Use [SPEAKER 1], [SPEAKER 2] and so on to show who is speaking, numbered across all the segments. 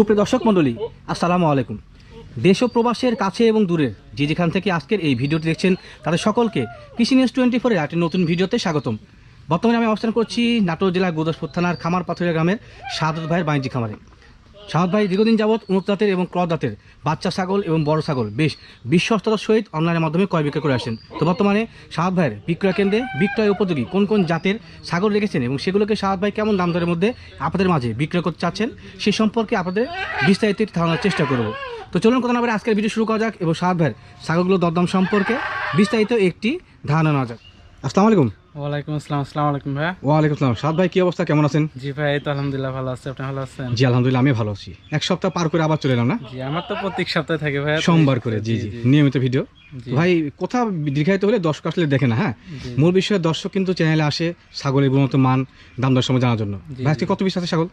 [SPEAKER 1] সুপ্রিয় দর্শক মণ্ডলী, আসসালামু আলাইকুম। দেশ ও প্রবাসের কাছে এবং দূরের যে যেখান থেকে আজকের এই ভিডিওটি দেখছেন, তাদের সকলকে কৃষি নিউজ টোয়েন্টি ফোরের একটি নতুন ভিডিওতে স্বাগতম। বর্তমানে আমি অবস্থান করছি নাটোর জেলা গোদাসপুর থানার খামার পাথরিয়া গ্রামের সাদত ভাইয়ের বাণিজ্যিক খামারে। সাহত ভাই দীর্ঘদিন যাবৎ জাতের এবং ক্রস জাতের, বাচ্চা ছাগল এবং বড় ছাগল। বেশ, বিশ্বস্ততার সহিত অনলাইনের মাধ্যমে ক্রয় বিক্রয় করে আসেন। তো বর্তমানে সাহত ভাইয়ের বিক্রয় কেন্দ্রে বিক্রয় উপযোগী কোন কোন জাতের ছাগল রেখেছেন এবং সেগুলোকে সাহত ভাই কেমন দাম দরের মধ্যে আপনাদের মাঝে বিক্রয় করতে চাচ্ছেন, সে সম্পর্কে আপনাদের বিস্তারিত ধারণার চেষ্টা করব। তো চলুন কথা না আজকের ভিডিও শুরু করা যাক এবং সাহত ভাইয়ের ছাগলগুলোর দরদাম সম্পর্কে বিস্তারিত একটি ধারণা নেওয়া যাক। আসসালামু আলাইকুম।
[SPEAKER 2] ওয়ালাইকুম আসসালাম আসসালামু আলাইকুম
[SPEAKER 1] ওয়ালাইকুম আসসালাম। ভাই কি অবস্থা? কেমন আছেন?
[SPEAKER 2] জি ভাই এই তো আলহামদুলিল্লাহ ভালো আছে। আপনি ভালো আছেন?
[SPEAKER 1] জি আলহামদুলিল্লাহ আমি ভালো আছি। এক সপ্তাহ পার করে আবার চলে এলাম না?
[SPEAKER 2] জি আমার তো প্রত্যেক সপ্তাহে থাকে ভাইয়া।
[SPEAKER 1] সোমবার করে জি জি নিয়মিত ভিডিও। ভাই কোথা দীর্ঘায়িত হলে দর্শক আসলে দেখে না হ্যাঁ? মূল বিষয়ে দর্শক কিন্তু চ্যানেলে আসে ছাগলের গুণগত মান দাম দর সময় জানার জন্য। ভাই আজকে কত পিস আছে ছাগল?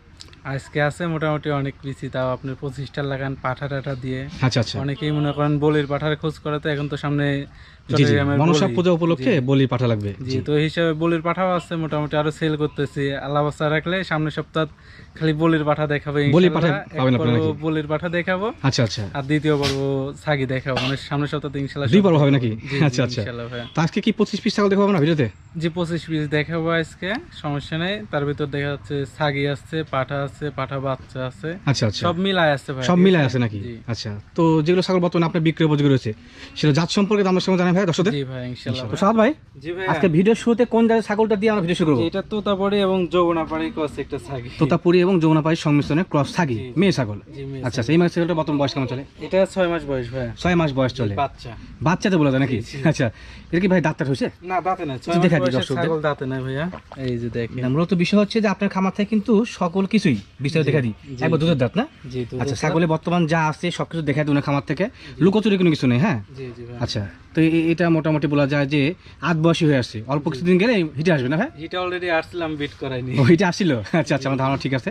[SPEAKER 2] আজকে আছে মোটামুটি অনেক বেশি তাও আপনি পঁচিশটা লাগান পাঠা টাঠা দিয়ে।
[SPEAKER 1] আচ্ছা আচ্ছা।
[SPEAKER 2] অনেকেই মনে করেন বলির পাঠার খোঁজ করে তো এখন তো সামনে
[SPEAKER 1] জি মনসা। পূজা উপলক্ষে বলি পাঠা লাগবে।
[SPEAKER 2] জি তো হিসাবে বলির পাঠাও আছে মোটামুটি আরও সেল করতেছি। আল্লাহ বাচ্চা রাখলে সামনে সপ্তাহ খালি বলির পাঠা দেখাবো
[SPEAKER 1] বলির পাঠা পাবেন আপনারা
[SPEAKER 2] বলির পাঠা দেখাবো।
[SPEAKER 1] আচ্ছা আচ্ছা।
[SPEAKER 2] আর দ্বিতীয় পর্ব ছাগি দেখাবো। মানে সামনের সপ্তাহে
[SPEAKER 1] দুই পর্ব হবে নাকি? আচ্ছা আচ্ছা। তো আজকে কি পঁচিশ পিস ছাগল দেখাবো না ভিডিওতে?
[SPEAKER 2] জি পঁচিশ পিস দেখাবো আজকে সমস্যা নেই। তার ভিতর দেখা যাচ্ছে ছাগি আছে পাঠা আছে পাঠা বাচ্চা আছে।
[SPEAKER 1] আচ্ছা আচ্ছা।
[SPEAKER 2] সব মিলায় আছে ভাই।
[SPEAKER 1] সব মিলাই আছে? নাকি? আচ্ছা। তো যেগুলো ছাগল বর্তমানে আপনার বিক্রয় উপযোগী রয়েছে সেটা জাত সম্পর্কে দাম দর সময় জানাই ভাই দর্শকদের?
[SPEAKER 2] জি ভাই ইনশাল্লাহ
[SPEAKER 1] তো সাদ ভাই
[SPEAKER 2] জি ভাই।
[SPEAKER 1] আজকে ভিডিওর শুরুতে কোন জাতের ছাগলটা দিয়ে আমরা ভিডিও শুরু করব?
[SPEAKER 2] এটা এবং যৌবনাপাড়ি কস একটা ছাগি।
[SPEAKER 1] তোতাপুরি এবং সংমিশ্রণে ক্রস থাকি মেয়ে ছাগল। আচ্ছা আচ্ছা এই মাস ছাগলটা বর্তমান বয়স কেমন চলে?
[SPEAKER 2] এটা মাস বয়স ভাই।
[SPEAKER 1] মাস বয়স চলে।
[SPEAKER 2] বাচ্চা।
[SPEAKER 1] বাচ্চাতে বলা যায় নাকি? আচ্ছা এটা কি ভাই ডাক্তার হয়েছে?
[SPEAKER 2] না দাঁতে না ছয়
[SPEAKER 1] একটু
[SPEAKER 2] মাস
[SPEAKER 1] দেখা দিই দর্শকদের।
[SPEAKER 2] ছাগল দাঁতে না ভাইয়া। এই যে দেখেন।
[SPEAKER 1] মূলত বিষয় হচ্ছে যে আপনার খামার থেকে কিন্তু সকল কিছুই বিস্তারিত দেখা দিই। একবার দুধের দাঁত না? আচ্ছা ছাগলে বর্তমান যা আছে সবকিছু দেখা দিই খামার থেকে। লুকোচুরি কোনো কিছু নেই হ্যাঁ?
[SPEAKER 2] জি জি ভাই।
[SPEAKER 1] আচ্ছা তো এটা মোটামুটি বলা যায় যে আট বয়সী হয়ে আসছে। অল্প কিছুদিন গেলে হিটে আসবে না ভাই?
[SPEAKER 2] এটা অলরেডি আসছিলাম বিট করাইনি।
[SPEAKER 1] ও হিটে আসছিল? আচ্ছা আচ্ছা আমার ধারণা ঠিক আছে।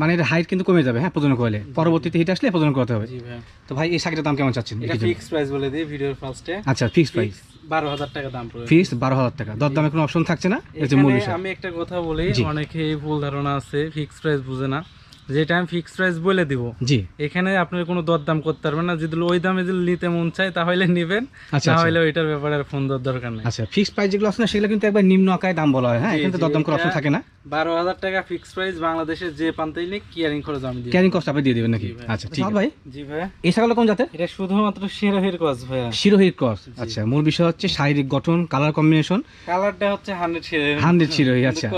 [SPEAKER 1] মানে এটা হাইট কিন্তু কমে যাবে হ্যাঁ প্রজনন করলে পরবর্তীতে হিট আসলে প্রজনন করতে হবে।
[SPEAKER 2] ভাই।
[SPEAKER 1] তো ভাই এই শাকের দাম কেমন চাচ্ছেন?
[SPEAKER 2] এটা ফিক্স প্রাইস বলে দিই ভিডিওর ফার্স্টে
[SPEAKER 1] আচ্ছা ফিক্স প্রাইস
[SPEAKER 2] বারো হাজার টাকা দাম পড়বে।
[SPEAKER 1] ফিক্স বারো হাজার টাকা। দর দামে কোনো অপশন থাকছে না? এটা হচ্ছে মূল বিষয়
[SPEAKER 2] আমি একটা কথা বলি। অনেকে ভুল ধারণা আছে ফিক্স প্রাইস বুঝে না। যেটা আমি ফিক্স প্রাইস বলে দিব
[SPEAKER 1] জি।
[SPEAKER 2] এখানে আপনার কোনো দরদাম করতে পারবেন না। যদি ওই দামে যদি নিতে মন চায় তাহলে নেবেন।
[SPEAKER 1] আচ্ছা,
[SPEAKER 2] না
[SPEAKER 1] আচ্ছা।
[SPEAKER 2] ওইটার ব্যাপারে আর ফোন দেওয়ার দরকার নেই।
[SPEAKER 1] আচ্ছা ফিক্স প্রাইস যেগুলো আছে না সেগুলো কিন্তু একবার নিম্ন আকারে দাম বলা হয়। হ্যাঁ এখানে তো দরদাম করার অপশন থাকে না।
[SPEAKER 2] বারো হাজার টাকা ফিক্স প্রাইস বাংলাদেশের যে প্রান্তেই নিক কিয়ারিং খরচ আমি দিই
[SPEAKER 1] ক্যারিং কস্ট আপনি দিয়ে দেবেন নাকি?
[SPEAKER 2] ভাই।
[SPEAKER 1] আচ্ছা ঠিক আছে ভাই?
[SPEAKER 2] জি ভাইয়া
[SPEAKER 1] এই ছাগলটা কোন জাতের?
[SPEAKER 2] এটা শুধুমাত্র শিরোহির কস ভাইয়া।
[SPEAKER 1] শিরোহির ক্রস আচ্ছা মূল বিষয় হচ্ছে শারীরিক গঠন কালার কম্বিনেশন
[SPEAKER 2] কালারটা হচ্ছে হান্ড্রেড শিরোহির
[SPEAKER 1] হান্ড্রেড শিরোহি আচ্ছা।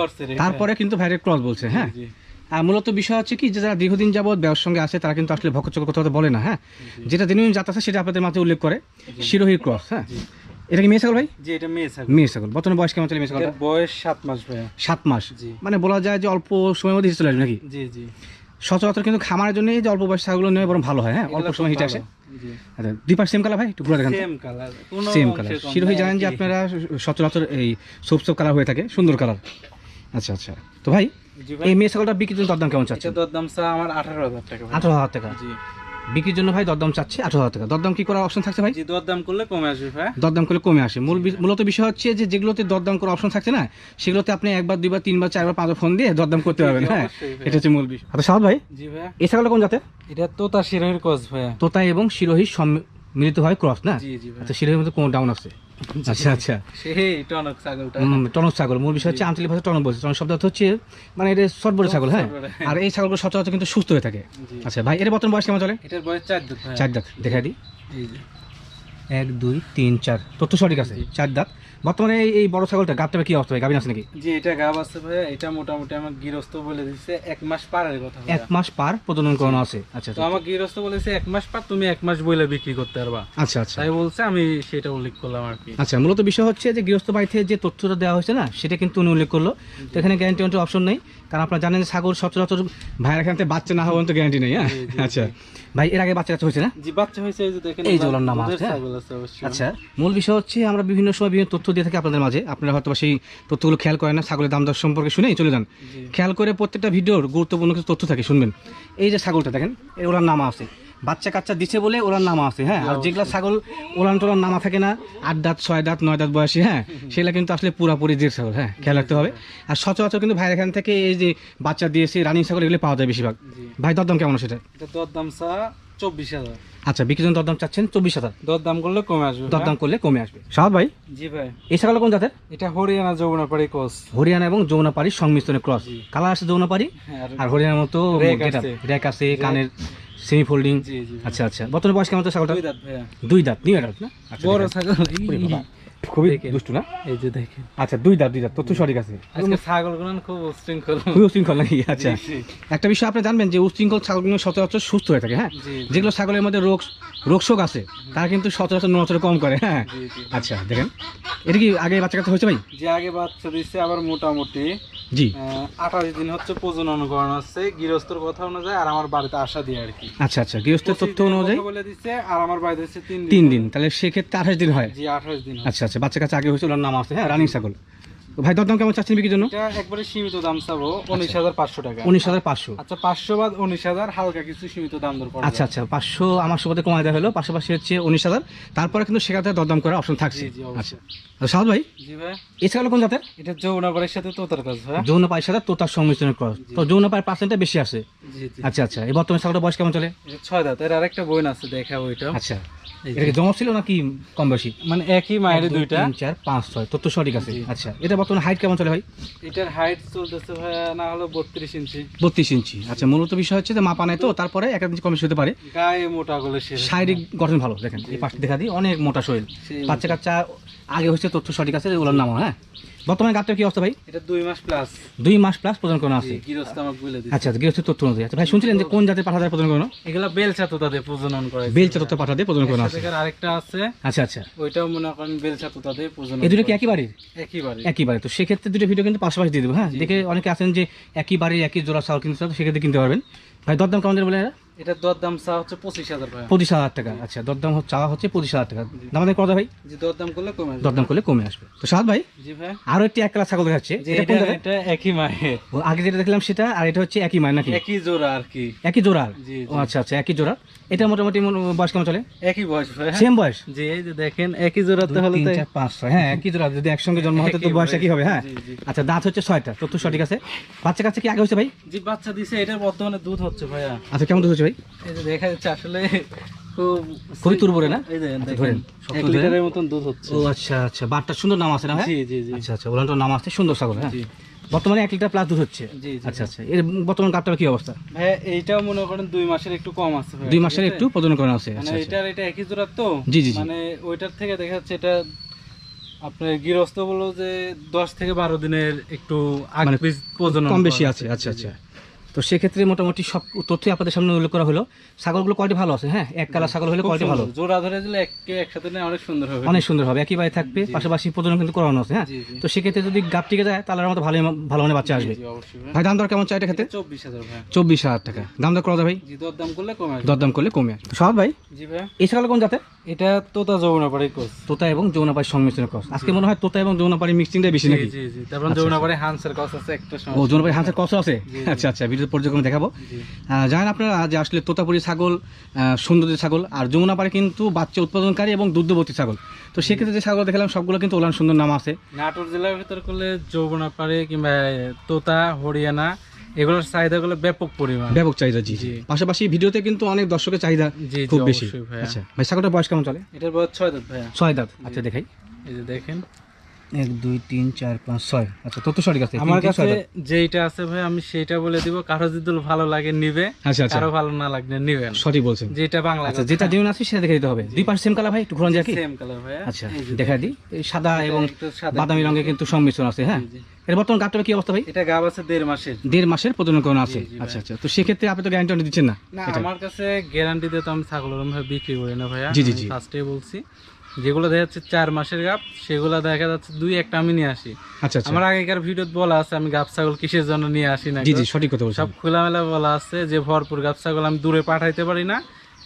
[SPEAKER 1] তারপরে কিন্তু ভাইরের ক্রস বলছে হ্যাঁ। মূলত বিষয় হচ্ছে কি যে যারা দীর্ঘদিন যাবৎ ব্যবসার সঙ্গে আছে তারা কিন্তু আসলে ভকচক কথা বলে না হ্যাঁ? যেটা দিন জাত আছে সেটা আপনাদের মাথায় উল্লেখ করে শিরোহির ক্রস হ্যাঁ? এটা কি মেয়ে ছাগল ভাই?
[SPEAKER 2] জি এটা মেয়ে ছাগল।
[SPEAKER 1] মেয়ে ছাগল। বর্তমানে বয়স কেমন চলে মেয়ে
[SPEAKER 2] এটার বয়স সাত মাস ভাইয়া।
[SPEAKER 1] সাত মাস। মানে বলা যায় যে অল্প সময়ের মধ্যে চলে আসবে নাকি?
[SPEAKER 2] জি জি।
[SPEAKER 1] সচরাচর কিন্তু খামারের জন্য এই যে অল্প বয়স ছাগলগুলো নেওয়া বরং ভালো হয় হ্যাঁ? অল্প সময় হিটে আসে। আচ্ছা দুই সেম কালার ভাই? একটু ঘুরে দেখেন
[SPEAKER 2] সেম কালার
[SPEAKER 1] শিরোহি জানেন যে আপনারা সচরাচর এই সোপ সোপ কালার হয়ে থাকে সুন্দর কালার আচ্ছা আচ্ছা। তো ভাই এই মেয়ে ছাগলটা বিক্রির জন্য দরদাম কেমন চাচ্ছে
[SPEAKER 2] দরদাম চা আমার আঠারো হাজার টাকা ভাই।
[SPEAKER 1] আঠারো হাজার টাকা?
[SPEAKER 2] জি।
[SPEAKER 1] বিক্রির জন্য ভাই দরদাম চাচ্ছে আঠারো হাজার টাকা। দরদাম কি করার অপশন থাকছে ভাই?
[SPEAKER 2] দরদাম করলে কমে আসবে ভাই।
[SPEAKER 1] দরদাম করলে কমে আসে। মূল মূলত বিষয় হচ্ছে যে যেগুলোতে দরদাম করার অপশন থাকছে না সেগুলোতে আপনি একবার দুইবার তিনবার চারবার পাঁচবার ফোন দিয়ে দরদাম করতে পারবেন হ্যাঁ? এটা হচ্ছে মূল বিষয়। আচ্ছা সাহদ ভাই?
[SPEAKER 2] জি ভাই।
[SPEAKER 1] এই ছাগলটা কোন জাতের?
[SPEAKER 2] এটা তোতা শিরোহির কস ভাইয়া।
[SPEAKER 1] তোতা এবং শিরোহী সম্মিলিত হয় ক্রস না?
[SPEAKER 2] জি জি ভাই।
[SPEAKER 1] আচ্ছা শিরোহির মধ্যে কোনো ডাউন আছে? আচ্ছা আচ্ছা।
[SPEAKER 2] সেই টনক ছাগলটা।
[SPEAKER 1] টনক ছাগল। মূল বিষয় হচ্ছে আঞ্চলিক ভাষায় টনক বলছে। টনক শব্দ হচ্ছে মানে এটা সটবড় ছাগল হ্যাঁ? আর এই ছাগলগুলো সচরাচর কিন্তু সুস্থ হয়ে থাকে। আচ্ছা ভাই এর বর্তমান বয়স কেমন চলে?
[SPEAKER 2] এটার বয়স চার দাঁত
[SPEAKER 1] চার দাঁত। দেখা দিই এক দুই তিন চার। তথ্য সঠিক আছে? চার দাঁত। বর্তমানে এই- এই বড় ছাগলটা গাবটা কি অবস্থা ভাই? গাবিন আছে নাকি?
[SPEAKER 2] জি এটা গাব আছে ভাইয়া এটা মোটামুটি আমার গৃহস্থ বলে দিচ্ছে এক মাস পারের কথা
[SPEAKER 1] এক মাস পার প্রজনন করানো আছে? আচ্ছা
[SPEAKER 2] তো আমার গৃহস্থ বলেছে এক মাস পার তুমি এক মাস বইলে বিক্রি করতে পারবা।
[SPEAKER 1] আচ্ছা আচ্ছা।
[SPEAKER 2] তাই বলছে আমি সেটা উল্লেখ করলাম আর কি।
[SPEAKER 1] আচ্ছা মূলত বিষয় হচ্ছে যে গৃহস্থ বাড়িতে যে তথ্যটা দেওয়া হয়েছে না সেটা কিন্তু উনি উল্লেখ করল। তো এখানে গ্যারান্টি ওয়ান্টি অপশন নেই। কারণ আপনারা জানেন যে ছাগল সচরাচর ভাইয়ের এখান থেকে বাচ্চা না হওয়ার তো গ্যারান্টি নেই হ্যাঁ? আচ্ছা। ভাই এর আগে বাচ্চা কাচ্চা হয়েছে না?
[SPEAKER 2] জি বাচ্চা হয়েছে এই যে দেখেন
[SPEAKER 1] এই ওনার নাম আছে, হ্যাঁ? আচ্ছা মূল বিষয় হচ্ছে আমরা বিভিন্ন সময় বিভিন্ন তথ্য দিয়ে থাকি আপনাদের মাঝে। আপনারা হয়তো সেই তথ্যগুলো খেয়াল করেন না ছাগলের দাম দর সম্পর্কে শুনেই চলে যান। খেয়াল করে প্রত্যেকটা ভিডিওর গুরুত্বপূর্ণ কিছু তথ্য থাকে শুনবেন। এই যে ছাগলটা দেখেন এগুলোর নাম আছে। বাচ্চা কাচ্চা দিছে বলে ওলার নাম আছে হ্যাঁ? আর যেগুলা ছাগল ওলান টোলার নামা থাকে না আট দাঁত ছয় দাঁত নয় দাঁত বয়সী হ্যাঁ? সেগুলা কিন্তু আসলে পুরাপুরি জির ছাগল হ্যাঁ? খেয়াল রাখতে হবে। আর সচরাচর কিন্তু ভাইয়ের এখান থেকে এই যে বাচ্চা দিয়েছে রানিং ছাগল এগুলো পাওয়া যায় বেশিরভাগ। ভাই দরদাম কেমন সেটা
[SPEAKER 2] দরদাম চা চব্বিশ হাজার।
[SPEAKER 1] আচ্ছা বিক্রির জন্য দরদাম চাচ্ছেন চব্বিশ হাজার।
[SPEAKER 2] দরদাম করলে কমে আসবে
[SPEAKER 1] দরদাম করলে কমে আসবে। সাহাদ ভাই?
[SPEAKER 2] জি ভাই।
[SPEAKER 1] এই ছাগল কোন জাতের?
[SPEAKER 2] এটা হরিয়ানা যমুনাপাড়ি ক্রস।
[SPEAKER 1] হরিয়ানা এবং যৌনাপাড়ির সংমিশ্রণে ক্রস। কালার আছে যৌনাপাড়ি
[SPEAKER 2] আর
[SPEAKER 1] আর হরিয়ানার মতো
[SPEAKER 2] রেক আছে।
[SPEAKER 1] রেক আছে কানের সেমি ফোল্ডিং আচ্ছা আচ্ছা। বর্তমানে বয়স কেমন ছাগলটা
[SPEAKER 2] দুই দাঁত
[SPEAKER 1] দুই দাঁত নিউ দাঁত না? আচ্ছা,
[SPEAKER 2] বড় ছাগল।
[SPEAKER 1] খুবই দুষ্টু না?
[SPEAKER 2] এই যে দেখেন।
[SPEAKER 1] আচ্ছা দুই দাঁত দুই দাঁত তথ্য সঠিক আছে।
[SPEAKER 2] আজকে ছাগলগুলো খুব উশৃঙ্খল
[SPEAKER 1] খুবই উশৃঙ্খল নাকি? আচ্ছা। একটা বিষয় আপনি জানবেন যে উশৃঙ্খল ছাগলগুলো সচরাচর সুস্থ হয়ে থাকে হ্যাঁ? যেগুলো ছাগলের মধ্যে রোগ রোগ শোক আছে তারা কিন্তু সচরাচর নড়াচড়া কম করে হ্যাঁ। আচ্ছা দেখেন। এটা কি আগে বাচ্চা কাচ্চা হয়েছে ভাই?
[SPEAKER 2] যে আগে বাচ্চা দিচ্ছে আবার মোটামুটি।
[SPEAKER 1] জি।
[SPEAKER 2] আঠাশ দিন হচ্ছে প্রজনন করানো হচ্ছে গৃহস্থর কথা অনুযায়ী আর আমার বাড়িতে আসা দিয়ে আর কি।
[SPEAKER 1] আচ্ছা আচ্ছা গৃহস্থের তথ্য অনুযায়ী?
[SPEAKER 2] বলে দিচ্ছে আর আমার বাড়িতে হচ্ছে তিন দিন।
[SPEAKER 1] তিন দিন তাহলে সেক্ষেত্রে আঠাশ দিন হয়।
[SPEAKER 2] জি আঠাশ দিন হয়।
[SPEAKER 1] আচ্ছা। আচ্ছা বাচ্চা কাছে আগে হয়েছিল ওর নাম আছে হ্যাঁ রানিং ছাগল। তো ভাই দরদাম কেমন চাচ্ছেন বিক্রির জন্য?
[SPEAKER 2] একবারে সীমিত দাম চাবো উনিশ হাজার পাঁচশো টাকা।
[SPEAKER 1] উনিশ হাজার পাঁচশো।
[SPEAKER 2] আচ্ছা পাঁচশো বাদ উনিশ হাজার হালকা কিছু সীমিত দাম দর পড়বে।
[SPEAKER 1] আচ্ছা আচ্ছা পাঁচশো আমার কমায় দেওয়া হলো পাশাপাশি হচ্ছে উনিশ হাজার। তারপরে কিন্তু সেখানে দরদাম করার অপশন থাকছে। আচ্ছা। সাহাদ ভাই
[SPEAKER 2] জি
[SPEAKER 1] কোন জাতের?
[SPEAKER 2] এটা যৌনাপাড়ের সাথে তোতার কাজ ভাই।
[SPEAKER 1] যৌন পায়ের সাথে তোতার সংমিশ্রণের ক্রস তো যৌন পায়ের পার্সেন্টটা বেশি আছে। আচ্ছা আচ্ছা। এই বর্তমানে ছাগলটা বয়স কেমন চলে?
[SPEAKER 2] ছয় দাঁত এর আরেকটা বইন আছে দেখা ওইটা
[SPEAKER 1] আচ্ছা। এটা কি জমা ছিল নাকি কম বেশি?
[SPEAKER 2] মানে একই মায়ের দুইটা।
[SPEAKER 1] তিন চার পাঁচ ছয় তথ্য সঠিক আছে। আচ্ছা এটা বর্তমানে হাইট কেমন চলে ভাই?
[SPEAKER 2] এটার হাইট চলতেছে ভাই না হলো বত্রিশ ইঞ্চি।
[SPEAKER 1] বত্রিশ ইঞ্চি। আচ্ছা মূলত বিষয় হচ্ছে যে মাপা নেয় তো তারপরে এক ইঞ্চি কম বেশি হতে পারে।
[SPEAKER 2] গায়ে মোটা গলে
[SPEAKER 1] শারীরিক গঠন ভালো দেখেন এই পাশে দেখা দিই অনেক মোটা শরীর। বাচ্চা কাচ্চা আগে হচ্ছে তথ্য সঠিক আছে ওগুলোর নাম হ্যাঁ? বর্তমানে গাছটার কি অবস্থা ভাই?
[SPEAKER 2] এটা দুই মাস প্লাস
[SPEAKER 1] দুই মাস প্লাস প্রদান করানো আছে।
[SPEAKER 2] দিচ্ছে
[SPEAKER 1] আচ্ছা গৃহস্থ তথ্য অনুযায়ী। আচ্ছা ভাই শুনছিলেন যে কোন জাতের পাঠা দ্বারা প্রদান করানো?
[SPEAKER 2] এগুলা বেলচা তো তাদের প্রজনন করে
[SPEAKER 1] বেলচা তথ্য পাঠা দিয়ে প্রদান করানো আছে।
[SPEAKER 2] আরেকটা আছে।
[SPEAKER 1] আচ্ছা আচ্ছা।
[SPEAKER 2] ওইটাও মনে করেন বেলচা তো তাদের প্রজনন
[SPEAKER 1] এই দুটো কি। একই বাড়ির?
[SPEAKER 2] একইবারে
[SPEAKER 1] একই বাড়ি। তো সেক্ষেত্রে দুটো ভিডিও কিন্তু পাশাপাশি দিয়ে দেবো হ্যাঁ? দেখে অনেকে আছেন যে একই বাড়ির একই জোড়া চাল কিনতে সেক্ষেত্রে কিনতে পারবেন। ভাই দরদাম কেমন বলে
[SPEAKER 2] এটার দরদাম চা হচ্ছে পঁচিশ হাজার টাকা
[SPEAKER 1] পঁচিশ হাজার টাকা আচ্ছা দরদাম চা চাওয়া হচ্ছে পঁচিশ হাজার টাকা। দামাদামি কত ভাই?
[SPEAKER 2] যে দরদাম করলে কমে আসবে।
[SPEAKER 1] দরদাম করলে কমে আসবে। তো সাহাদ ভাই
[SPEAKER 2] জি ভাই।
[SPEAKER 1] আরও একটি এক কালার ছাগল দেখাচ্ছে। এটা
[SPEAKER 2] এটা? এটা একই মায়ের।
[SPEAKER 1] আগে যেটা দেখলাম সেটা আর এটা হচ্ছে একই মায়ের নাকি?
[SPEAKER 2] একই জোড়া আর কি।
[SPEAKER 1] একই জোড়া
[SPEAKER 2] জি,
[SPEAKER 1] ও আচ্ছা আচ্ছা একই জোড়া এটা মোটামুটি বয়স কেমন চলে?
[SPEAKER 2] একই বয়স
[SPEAKER 1] সেম বয়স?
[SPEAKER 2] জি এই যে দেখেন একই জোড়াতে হলে
[SPEAKER 1] তিন
[SPEAKER 2] তো
[SPEAKER 1] চার পাঁচ ছয় হ্যাঁ একই জোড়া। যদি একসঙ্গে জন্ম হতো তো বয়স একই হবে। হ্যাঁ?
[SPEAKER 2] জি, জি।
[SPEAKER 1] আচ্ছা দাঁত হচ্ছে ছয়টা সঠিক আছে? বাচ্চা কাছে কি আগে হচ্ছে ভাই?
[SPEAKER 2] যে বাচ্চা দিছে এটার বর্তমানে দুধ হচ্ছে ভাইয়া।
[SPEAKER 1] আচ্ছা কেমন দুধ হচ্ছে ভাই?
[SPEAKER 2] এই যে দেখা যাচ্ছে আসলে খুব
[SPEAKER 1] খুবই তুরবরে না?
[SPEAKER 2] এই
[SPEAKER 1] আচ্ছা,
[SPEAKER 2] দেখেন এক লিটারের মতন দুধ হচ্ছে।
[SPEAKER 1] ও আচ্ছা আচ্ছা বাটটার সুন্দর নাম আছে না
[SPEAKER 2] জি জি জি।
[SPEAKER 1] আচ্ছা আচ্ছা ওলানটার নাম আছে সুন্দর ছাগল হ্যাঁ?
[SPEAKER 2] জি।
[SPEAKER 1] বর্তমানে এক লিটার প্লাস দুধ হচ্ছে?
[SPEAKER 2] জি, জি।
[SPEAKER 1] আচ্ছা আচ্ছা। এর বর্তমান গাবটার কি অবস্থা?
[SPEAKER 2] ভাইয়া এইটাও মনে করেন দুই মাসের একটু কম আছে
[SPEAKER 1] দুই
[SPEAKER 2] ঠিক
[SPEAKER 1] মাসের
[SPEAKER 2] আছে?
[SPEAKER 1] একটু প্রজনন করা আছে।
[SPEAKER 2] মানে
[SPEAKER 1] আচ্ছা আচ্ছা।
[SPEAKER 2] এটার এটা একই জোড়ার তো?
[SPEAKER 1] জি, জি, জি।
[SPEAKER 2] মানে ওইটার থেকে দেখা যাচ্ছে এটা আপনার গৃহস্থ বলো যে দশ থেকে বারো দিনের একটু আগ
[SPEAKER 1] মানে
[SPEAKER 2] পিছ প্রজনন
[SPEAKER 1] কম
[SPEAKER 2] করা
[SPEAKER 1] বেশি আছে। আচ্ছা আচ্ছা। তো সেক্ষেত্রে মোটামুটি সব তথ্যই আপনাদের সামনে উল্লেখ করা হলো। ছাগলগুলো কোয়ালিটি ভালো আছে? হ্যাঁ এক কালার ছাগল হলে কোয়ালিটি ভালো?
[SPEAKER 2] জোড়া ধরে দিলে একে একসাথে অনেক সুন্দর হবে।
[SPEAKER 1] অনেক সুন্দর হবে একই বাড়ি থাকবে পাশাপাশি প্রজনন কিন্তু করানো আছে হ্যাঁ। তো সেক্ষেত্রে যদি গাপ টিকে যায় তাহলে আমার ভালো ভালো মানে বাচ্চা আসবে।
[SPEAKER 2] ভাই।
[SPEAKER 1] দাম দর কেমন চাই এটা ক্ষেত্রে
[SPEAKER 2] চব্বিশ হাজার
[SPEAKER 1] চব্বিশ হাজার টাকা। দাম দর করা যায় ভাই?
[SPEAKER 2] জি দর দাম করলে কমে
[SPEAKER 1] দরদাম করলে কমে আসবে। সহজ ভাই?
[SPEAKER 2] জি ভাই।
[SPEAKER 1] এই ছাগল কোন জাতের?
[SPEAKER 2] এটা তোতা যমুনাপাড়ি কোচ
[SPEAKER 1] তোতা এবং যৌনাপাড়ি সংমিশ্রণের ক্রস আজকে মনে হয় তোতা এবং যৌনাপাড়ি মিক্সিংটাই বেশি নাকি?
[SPEAKER 2] জি জি। তারপর যমুনাপাড়ি হান্সের কস আছে একটা
[SPEAKER 1] ও যৌনাপাড়ি হাঁসের কস আছে। আচ্ছা আচ্ছা ভিডিও পর্যক্রমে দেখাবো। জানেন আপনারা যে আসলে তোতাপুরি ছাগল সুন্দরী ছাগল আর যমুনা পাড়ে কিন্তু বাচ্চা উৎপাদনকারী এবং দুগ্ধবতী ছাগল। তো সেক্ষেত্রে যে ছাগল দেখলাম সবগুলো কিন্তু ওলান সুন্দর নাম আছে।
[SPEAKER 2] নাটোর জেলার ভিতর করলে যৌবনাপাড়ি কিংবা তোতা হরিয়ানা এগুলোর চাহিদাগুলো ব্যাপক পরিমাণ।
[SPEAKER 1] ব্যাপক চাহিদা জি। পাশাপাশি ভিডিওতে কিন্তু অনেক দর্শকের চাহিদা খুব বেশি। আচ্ছা ভাই ছাগলটার বয়স কেমন চলে?
[SPEAKER 2] এটার বয়স ছয় দাঁত ভাইয়া।
[SPEAKER 1] ছয় দাঁত। আচ্ছা দেখাই।
[SPEAKER 2] এই যে দেখেন।
[SPEAKER 1] এক দুই তিন চার পাঁচ ছয়। আচ্ছা তত সঠিক আছে।
[SPEAKER 2] আমার কাছে। যেইটা আছে ভাই আমি সেইটা বলে দিব। কারও যদি ভালো লাগে নিবে
[SPEAKER 1] আচ্ছা আচ্ছা।
[SPEAKER 2] কারও ভালো না লাগলে নিবে।
[SPEAKER 1] সঠিক বলছেন।
[SPEAKER 2] যেটা বাংলা
[SPEAKER 1] আচ্ছা যেটা যেমন আছে সেটা দেখে দিতে হবে। দুই কালার ভাই একটু ঘুরান যায় কি?
[SPEAKER 2] সেম কালার ভাইয়া।
[SPEAKER 1] আচ্ছা দেখা দিই সাদা এবং বাদামি রঙের কিন্তু সংমিশ্রণ আছে হ্যাঁ। এর বর্তমান গাবটার কি অবস্থা ভাই?
[SPEAKER 2] এটা গাব আছে দেড় মাসের।
[SPEAKER 1] দেড় মাসের প্রজনন আছে। আচ্ছা আচ্ছা। তো সেক্ষেত্রে আপনি তো গ্যারান্টি দিচ্ছেন না?
[SPEAKER 2] আমার কাছে গ্যারান্টি দিয়ে তো আমি ছাগল বিক্রি করি না ভাইয়া।
[SPEAKER 1] জি, জি, জি।
[SPEAKER 2] ফার্স্টে বলছি। যেগুলো দেখা যাচ্ছে চার মাসের গাপ সেগুলো দেখা যাচ্ছে দুই একটা আমি নিয়ে আসি।
[SPEAKER 1] আচ্ছা আচ্ছা।
[SPEAKER 2] আমার আগেকার ভিডিওত বলা আছে আমি গাপ ছাগল কিসের জন্য নিয়ে আসি না
[SPEAKER 1] জি জি সঠিক কথা
[SPEAKER 2] সব খোলামেলা বলা আছে যে ভরপুর গাপ ছাগল আমি দূরে পাঠাইতে পারি না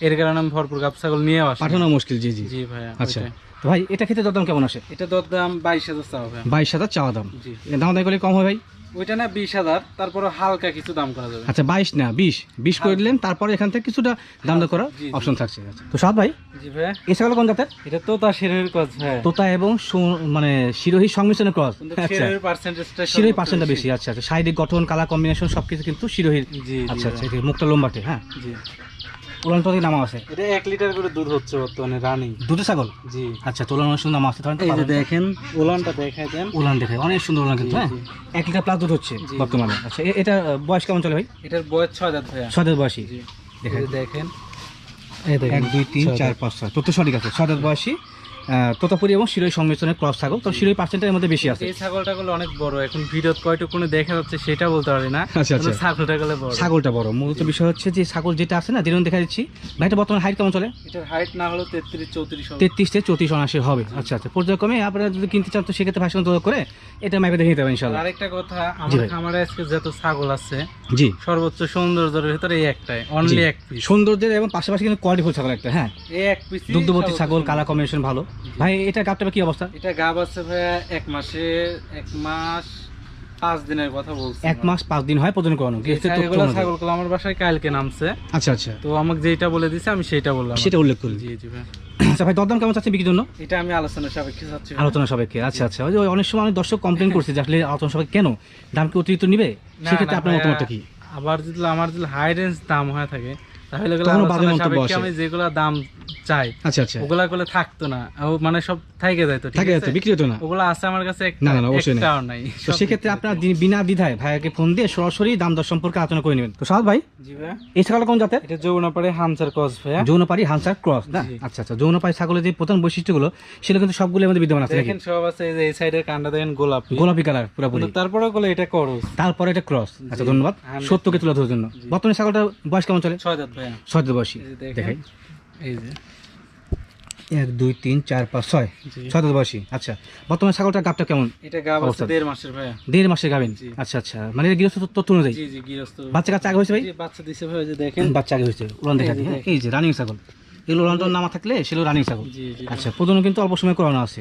[SPEAKER 2] এর কারণে আমি ভরপুর গাপ ছাগল নিয়ে আসি।
[SPEAKER 1] পাঠানো মুশকিল জি জি।
[SPEAKER 2] জি ভাইয়া
[SPEAKER 1] আচ্ছা। তো ভাই এটা খেতে দরদাম কেমন আসে?
[SPEAKER 2] এটা দর দাম বাইশ হাজার চাওয়া ভাইয়া।
[SPEAKER 1] বাইশ হাজার চাওয়া দাম।
[SPEAKER 2] জি।
[SPEAKER 1] দাম দাম করলে কম হয় ভাই?
[SPEAKER 2] ওইটা না বিশ হাজার তারপরে হালকা কিছু দাম করা যাবে।
[SPEAKER 1] আচ্ছা বাইশ না বিশ। বিশ করে দিলেন তারপরে এখান থেকে কিছুটা দাম দর করার। অপশন থাকছে। তো সাদ ভাই
[SPEAKER 2] জি ভাইয়া।
[SPEAKER 1] এ কোন জাতের?
[SPEAKER 2] এটা তো তার শিরের হ্যাঁ
[SPEAKER 1] তোতা এবং মানে সংমিশ্রণের ক্রস।
[SPEAKER 2] কিন্তু
[SPEAKER 1] আচ্ছা।
[SPEAKER 2] পার্সেন্টেজটা
[SPEAKER 1] পার্সেন্টটা বেশি। আচ্ছা আচ্ছা। শারীরিক গঠন কালার কম্বিনেশন সবকিছু কিন্তু শিরোহীর। আচ্ছা আচ্ছা মুখটা লম্বাটে হ্যাঁ।
[SPEAKER 2] জি।
[SPEAKER 1] উলান তো নামা আছে?
[SPEAKER 2] এটা এক লিটার করে দুধ হচ্ছে বর্তমানে রানিং
[SPEAKER 1] দুধে ছাগল?
[SPEAKER 2] জি।
[SPEAKER 1] আচ্ছা তোলার অনেক সুন্দর নামা আছে তাহলে
[SPEAKER 2] এই যে দেখেন ওলানটা দেখায় দেন।
[SPEAKER 1] উলান দেখে অনেক সুন্দর উলান কিন্তু হ্যাঁ? এক লিটার প্লাস দুধ হচ্ছে বর্তমানে। আচ্ছা এটা বয়স কেমন চলে ভাই?
[SPEAKER 2] এটার বয়স ছয় দাঁত ভাই
[SPEAKER 1] ছয় দাঁত বয়সী? দেখেন।
[SPEAKER 2] এই দেখেন
[SPEAKER 1] এক দুই তিন চার পাঁচ ছয়। তথ্য সঠিক আছে ছয় দাঁত বয়সী তোতাপুরি এবং শিরোই সংমিশ্রণের ক্রস ছাগল। তো শিরোই পার্সেন্টের মধ্যে বেশি আছে।
[SPEAKER 2] এই ছাগলটা গুলো অনেক বড়। এখন ভিডিও কয়টুকুনে দেখা যাচ্ছে সেটা বলতে পারি না।
[SPEAKER 1] আচ্ছা, আচ্ছা।
[SPEAKER 2] ছাগলটা গুলো বড়।
[SPEAKER 1] ছাগলটা বড়। মূলত বিষয় হচ্ছে যে ছাগল যেটা আছে না দিন দেখা দিচ্ছি। ভাইটা বর্তমানে হাইট কেমন চলে?
[SPEAKER 2] এটার হাইট না হলো তেত্রিশ চৌত্রিশ
[SPEAKER 1] তেত্রিশ থেকে চৌত্রিশ অনাশি হবে। আচ্ছা আচ্ছা। পর্যায়ক্রমে আপনারা যদি কিনতে চান তো সেক্ষেত্রে ভাষণ তৈরি করে এটা ম্যাপে দেখে নিতে হবে
[SPEAKER 2] আর
[SPEAKER 1] ইনশাল্লাহ
[SPEAKER 2] আরেকটা কথা আমার
[SPEAKER 1] ভাই।
[SPEAKER 2] খামারে আজকে যত ছাগল আছে
[SPEAKER 1] জি।
[SPEAKER 2] সর্বোচ্চ সৌন্দর্যের ভিতরে এই একটাই অনলি এক পিস
[SPEAKER 1] সৌন্দর্যের এবং পাশাপাশি কিন্তু কোয়ালিটি ছাগল একটা হ্যাঁ।
[SPEAKER 2] এই এক পিস
[SPEAKER 1] দুগ্ধবর্তী ছাগল কালা কম্বিনেশন ভালো। ভাই এটা গাবটা কি অবস্থা?
[SPEAKER 2] এটা গাব আছে ভাইয়া এক মাসে এক মাস পাঁচ দিনের কথা বলছি
[SPEAKER 1] এক মাস পাঁচ দিন হয় প্রজন করানো।
[SPEAKER 2] ছাগলগুলো আমার বাসায় কালকে নামছে।
[SPEAKER 1] আচ্ছা আচ্ছা।
[SPEAKER 2] তো আমাকে যেটা বলে দিছে আমি সেটা বললাম।
[SPEAKER 1] সেটা উল্লেখ
[SPEAKER 2] জি জি ভাই
[SPEAKER 1] আচ্ছা ভাই দরদাম কেমন চাচ্ছে বিক্রির জন্য?
[SPEAKER 2] এটা আমি আলোচনা সাপেক্ষে চাচ্ছি
[SPEAKER 1] আলোচনা সাপেক্ষে আচ্ছা আচ্ছা। ওই অনেক সময় অনেক দর্শক কমপ্লেন করছে যে আসলে আলোচনা সাপেক্ষে কেন? দাম কি অতিরিক্ত নিবে? সেক্ষেত্রে আপনার মতামতটা কি?
[SPEAKER 2] আবার যদি আমার যদি হাই রেঞ্জ দাম হয়ে থাকে তাহলে। আমি যেগুলো দাম চাই।
[SPEAKER 1] আচ্ছা আচ্ছা।
[SPEAKER 2] ওগুলা করলে থাকতো না। ও মানে সব থেকে যায় তো ঠিক
[SPEAKER 1] থাকে
[SPEAKER 2] আছে?
[SPEAKER 1] বিক্রি হতো না।
[SPEAKER 2] ওগুলো আছে আমার কাছে
[SPEAKER 1] না, না, অবশ্যই নাই। তো সেক্ষেত্রে আপনার বিনা দ্বিধায় ভাইয়াকে ফোন দিয়ে সরাসরি দাম দর সম্পর্কে আলোচনা করে নেবেন। তো সাদ ভাই?
[SPEAKER 2] জি ভাই
[SPEAKER 1] এই ছাগল কোন জাতের?
[SPEAKER 2] এটা যৌনাপাড়ে হামসার কস ভাইয়া।
[SPEAKER 1] যৌনপাড়ি হানসার ক্রস না? আচ্ছা আচ্ছা যৌনপাড়ি ছাগলের যে প্রধান বৈশিষ্ট্যগুলো সেগুলো কিন্তু সবগুলোর মধ্যে বিদ্যমান আছে
[SPEAKER 2] দেখেন সব আছে এই যে এই সাইডের কান্ডা দেখেন গোলাপি।
[SPEAKER 1] গোলাপি কালার পুরোপুরি।
[SPEAKER 2] তারপরে গুলো এটা করস।
[SPEAKER 1] তারপরে এটা ক্রস। আচ্ছা ধন্যবাদ। সত্যকে তুলে ধরার জন্য। বর্তমানে ছাগলটার বয়স কেমন চলে?
[SPEAKER 2] ছয় দাঁত ভাইয়া।
[SPEAKER 1] ছয় দিন বয়সী।
[SPEAKER 2] দেখেন।
[SPEAKER 1] দেখাই
[SPEAKER 2] এই যে।
[SPEAKER 1] এক দুই তিন চার পাঁচ ছয়। ছয় বয়সী আচ্ছা বর্তমানে ছাগলটার গাবটা কেমন?
[SPEAKER 2] এটা গাব
[SPEAKER 1] অবস্থা।
[SPEAKER 2] দেড় মাসের ভাইয়া।
[SPEAKER 1] দেড় মাসের গাবেন? আচ্ছা আচ্ছা। মানে গৃহস্থ তথ্য অনুযায়ী? বাচ্চা কাচ্চা আগে হয়েছে ভাই?
[SPEAKER 2] বাচ্চা দিছে ভাই দেখেন।
[SPEAKER 1] বাচ্চা আগে হয়েছে। উড়ান দেখা। এই যে রানিং ছাগল। এগুলো উড়ানটার নামা থাকলে সেগুলো রানিং ছাগল। আচ্ছা প্রজনন কিন্তু অল্প সময় করানো আছে।